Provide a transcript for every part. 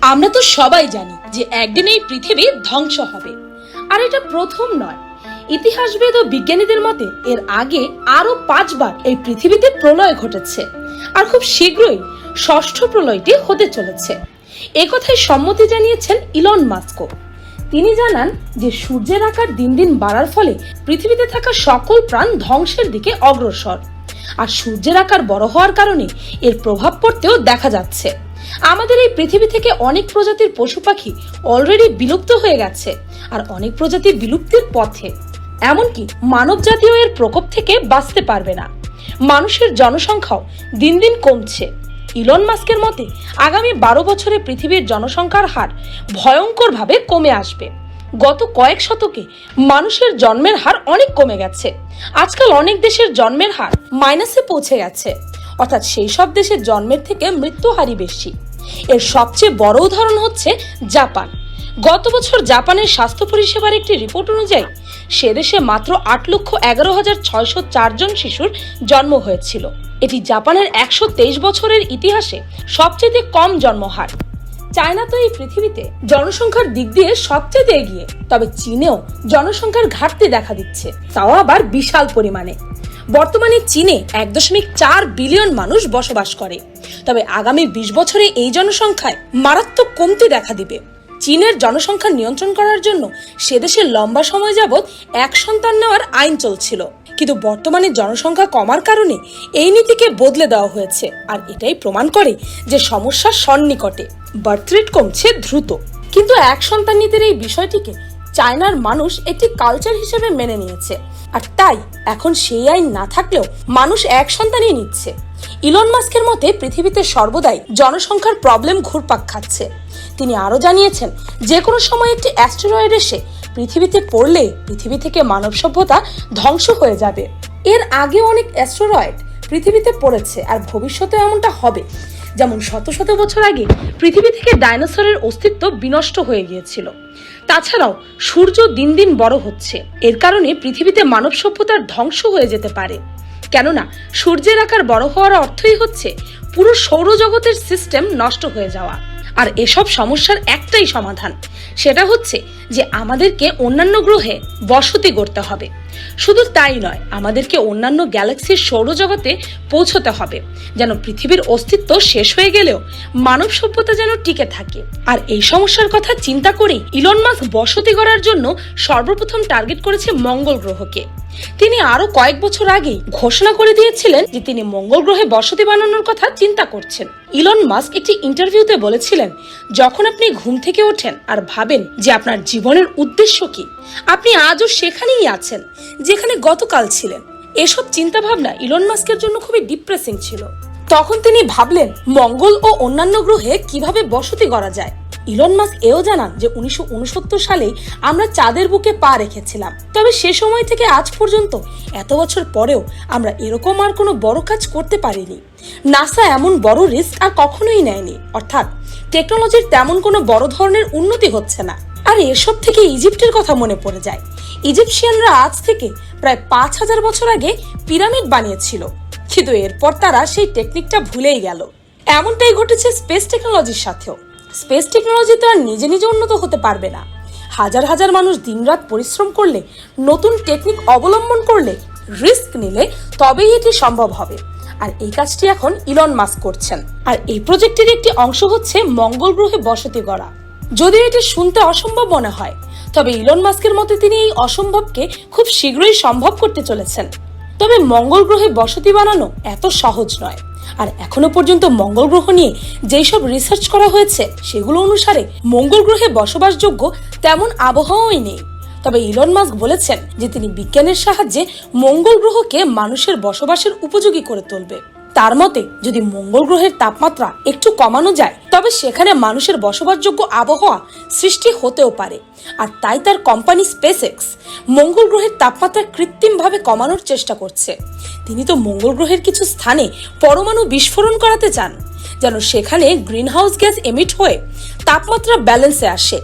আমরা তো সবাই জানি যে একদিন এই পৃথিবী ধ্বংস হবে। আর এটা প্রথম নয়। ইতিহাসবিদ ও বিজ্ঞানীদের মতে এর আগে আরও পাঁচবার এই পৃথিবীতে প্রলয় ঘটেছে। আর খুব শীঘ্রই ষষ্ঠ প্রলয়টি হতে চলেছে। একথায় সম্মতি জানিয়েছেন ইলন মাস্কো। তিনি জানান যে সূর্যের আকার দিন দিন বাড়ার ফলে পৃথিবীতে থাকা সকল প্রাণ ধ্বংসের দিকে অগ্রসর। আর সূর্যের আকার বড় হওয়ার কারণে এর প্রভাব পড়তেও দেখা যাচ্ছে। আমাদের এই পৃথিবী থেকে অনেক প্রজাতির পশু পাখি অলরেডি বিলুপ্ত হয়ে গেছে, আর অনেক প্রজাতি বিলুপ্তির পথে। এমনকি মানব জাতীয় এর প্রকোপ থেকে বাঁচতে পারবে না। মানুষের জনসংখ্যাও দিন দিন কমছে। ইলন মাস্কের মতে, আগামী বারো বছরে পৃথিবীর জনসংখ্যার হার ভয়ঙ্করভাবে কমে আসবে। গত কয়েক শতকে মানুষের জন্মের হার অনেক কমে গেছে। আজকাল অনেক দেশের জন্মের হার মাইনাসে পৌঁছে গেছে। অর্থাৎ সেই সব দেশের জন্মের থেকে মৃত্যু হারই বেশি। এর সবচেয়ে বড় উদাহরণ হচ্ছে জাপান। গত বছর জাপানের স্বাস্থ্য পরিষেবার একটি রিপোর্ট অনুযায়ী, সে দেশে মাত্র আট লক্ষ এগারো হাজার ছয়শো চারজন শিশুর জন্ম হয়েছিল। এটি জাপানের একশো তেইশ বছরের ইতিহাসে সবচেয়ে কম জন্মহার। চায়না তো এই পৃথিবীতে জনসংখ্যার দিক দিয়ে সবচেয়ে এগিয়ে, তবে চীনেও জনসংখ্যার ঘাটতি দেখা দিচ্ছে। তাও আবার বিশাল পরিমাণে। বর্তমানে চীনে এক দশমিক চার বিলিয়ন মানুষ বসবাস করে। তবে আগামী বিশ বছরে এই জনসংখ্যায় মারাত্মক কমতি দেখা দিবে। চীনের জনসংখ্যা নিয়ন্ত্রণ করার জন্য সে দেশে লম্বা সময় যাবৎ এক সন্তান নেওয়ার আইন চলছিল। কিন্তু বর্তমানে জনসংখ্যা কমার কারণে এই নীতিকে বদলে দেওয়া হয়েছে। আর এটাই প্রমাণ করে যে সমস্যা সন্নিকটে। বার্থ রেট কমছে দ্রুত। কিন্তু এক সন্তান নীতির এই বিষয়টিকে চায়নার মানুষ একটি কালচার হিসেবে মেনে নিয়েছে। আর তাই, এখন সেই আইন না থাকলেও মানুষ এক সন্তানই নিচ্ছে। ইলন মাস্কের মতে, পৃথিবীতে সর্বদাই জনসংখ্যার প্রবলেম ঘুরপাক খাচ্ছে। তিনি আরও জানিয়েছেন যে কোনো সময় একটি অ্যাস্টেরয়েড এসে পৃথিবীতে পড়লে পৃথিবী থেকে মানব সভ্যতা ধ্বংস হয়ে যাবে। এর আগে অনেক অ্যাস্টেরয়েড পৃথিবীতে পড়েছে, আর ভবিষ্যতে এমনটা হবে। যেমন শত শত বছর আগে পৃথিবী থেকে ডাইনোসরের অস্তিত্ব বিনষ্ট হয়ে গিয়েছিল। তাছাড়াও সূর্য দিন দিন বড় হচ্ছে। এর কারণে পৃথিবীতে মানব সভ্যতার ধ্বংস হয়ে যেতে পারে। কেননা সূর্যের আকার বড় হওয়ার অর্থই হচ্ছে পুরো সৌরজগতের সিস্টেম নষ্ট হয়ে যাওয়া। আর এসব সমস্যার একটাই সমাধান, সেটা হচ্ছে যে আমাদেরকে অন্যান্য গ্রহে বসতি করতে হবে। শুধু তাই নয়, আমাদেরকে অন্যান্য গ্যালাক্সির সৌরজগতে পৌঁছতে হবে, যেন পৃথিবীর অস্তিত্ব শেষ হয়ে গেলেও মানব সভ্যতা যেন টিকে থাকে। আর এই সমস্যার কথা চিন্তা করে ইলন মাস্ক বসতি করার জন্য সর্বপ্রথম টার্গেট করেছে মঙ্গল গ্রহকে। তিনি আরও কয়েক বছর আগেই ঘোষণা করে দিয়েছিলেন যে তিনি মঙ্গল গ্রহে বসতি বানানোর কথা চিন্তা করছেন। ইলন মাস্ক একটি ইন্টারভিউতে বলেছিলেন, যখন আপনি ঘুম থেকে ওঠেন আর ভাবেন যে আপনার জীবনের উদ্দেশ্য কি আপনি আজও সেখানেই আছেন, যেখানে গতকাল ছিলেন। এসব চিন্তাভাবনা ইলন মাস্কের জন্য খুবই ডিপ্রেসিং ছিল। তখন তিনি ভাবলেন, মঙ্গল ও অন্যান্য গ্রহে কীভাবে বসতি করা যায়। ইলন মাস্ক এও জানান যে, উনিশশো সালেই আমরা চাঁদের বুকে পা রেখেছিলাম। তবে সে সময় থেকে আজ পর্যন্ত, এত বছর পরেও আমরা এরকম আর কোনো বড় কাজ করতে পারিনি। নাসা এমন বড় রিস্ক আর কখনোই নেয়নি। অর্থাৎ, টেকনোলজির তেমন কোনো বড় ধরনের উন্নতি হচ্ছে না। আর এসব থেকে ইজিপ্টের কথা মনে পড়ে যায়। ইজিপশিয়ানরা আজ থেকে প্রায় পাঁচ হাজার বছর আগে পিরামিড বানিয়েছিল। কিন্তু এরপর তারা সেই টেকনিকটা ভুলেই গেল। এমনটাই ঘটেছে স্পেস টেকনোলজির সাথেও। স্পেস টেকনোলজি তো আর নিজে নিজে উন্নত হতে পারবে না। হাজার হাজার মানুষ দিনরাত পরিশ্রম করলে, নতুন টেকনিক অবলম্বন করলে, রিস্ক নিলে তবেই এটি সম্ভব হবে। আর এই কাজটি এখন ইলন মাস্ক করছেন। আর এই প্রজেক্টের একটি অংশ হচ্ছে মঙ্গল গ্রহে বসতি করা যদিও এটি শুনতে অসম্ভব মনে হয়, তবে ইলন মাস্কের মতে তিনি এই অসম্ভবকে খুব শীঘ্রই সম্ভব করতে চলেছেন। তবে মঙ্গল গ্রহে বসতি বানানো এত সহজ নয়। আর এখনও পর্যন্ত মঙ্গল গ্রহ নিয়ে যেই সব রিসার্চ করা হয়েছে, সেগুলো অনুসারে মঙ্গল গ্রহে বসবাসযোগ্য তেমন আবহাওয়াই নেই। তবে ইলন মাস্ক বলেছেন যে তিনি বিজ্ঞানের সাহায্যে মঙ্গল গ্রহকে মানুষের বসবাসের উপযোগী করে তুলবে। তার মতে, যদি মঙ্গল গ্রহের তাপমাত্রা একটু কমানো যায়, তবে সেখানে মানুষের বসবাসযোগ্য আবহাওয়া সৃষ্টি হতেও পারে। আর তাই তার কোম্পানি স্পেসএক্স মঙ্গল গ্রহের তাপমাত্রা কৃত্রিমভাবে কমানোর চেষ্টা করছে। তিনি তো মঙ্গল গ্রহের কিছু স্থানে পরমাণু বিস্ফোরণ করাতে চান, যেন সেখানে গ্রিনহাউস গ্যাস এমিট হয়ে তাপমাত্রা ব্যালেন্সে আসে।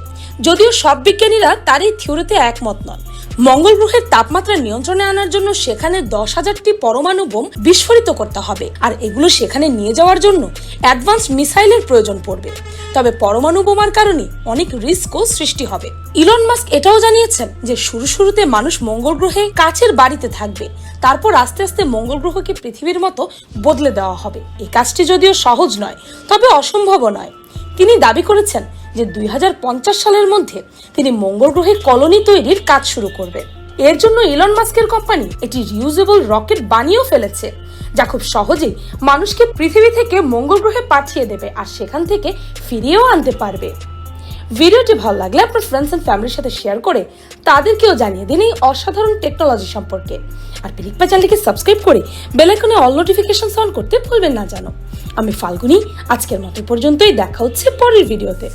যদিও সব বিজ্ঞানীরা তার এই থিওরিতে একমত নন। মঙ্গল গ্রহের তাপমাত্রা নিয়ন্ত্রণে আনার জন্য সেখানে দশ হাজারটি পরমাণু বোম বিস্ফোরিত করতে হবে। আর এগুলো সেখানে নিয়ে যাওয়ার জন্য অ্যাডভান্স মিসাইলের প্রয়োজন পড়বে। তবে পরমাণু বোমার কারণে অনেক রিস্কও সৃষ্টি হবে। ইলন মাস্ক এটাও জানিয়েছেন যে শুরু শুরুতে মানুষ মঙ্গল গ্রহে কাছের বাড়িতে থাকবে। তারপর আস্তে আস্তে মঙ্গল গ্রহকে পৃথিবীর মতো বদলে দেওয়া হবে। এই কাজটি যদিও সহজ নয়, তবে অসম্ভবও নয়। তিনি দাবি করেছেন যে দুই হাজার পঞ্চাশ সালের মধ্যে তিনি মঙ্গল গ্রহে কলোনি তৈরির কাজ শুরু করবে। এর জন্য ইলন মাস্কের কোম্পানি একটি রিউজেবল রকেট বানিয়েও ফেলেছে, যা খুব সহজেই মানুষকে পৃথিবী থেকে মঙ্গল গ্রহে পাঠিয়ে দেবে আর সেখান থেকে ফিরিয়েও আনতে পারবে। ভিডিওটি ভালো লাগলে আপনার ফ্রেন্ডস অ্যান্ড ফ্যামিলির সাথে শেয়ার করে তাদেরকেও জানিয়ে দিন এই অসাধারণ টেকনোলজি সম্পর্কে। আর পিরিকপা চ্যানেলকে সাবস্ক্রাইব করে বেলাইকনে অল নোটিফিকেশন অন করতে ভুলবেন না জানো। আমি ফাল্গুনি, আজকের মতো পর্যন্তই, দেখা হচ্ছে পরের ভিডিওতে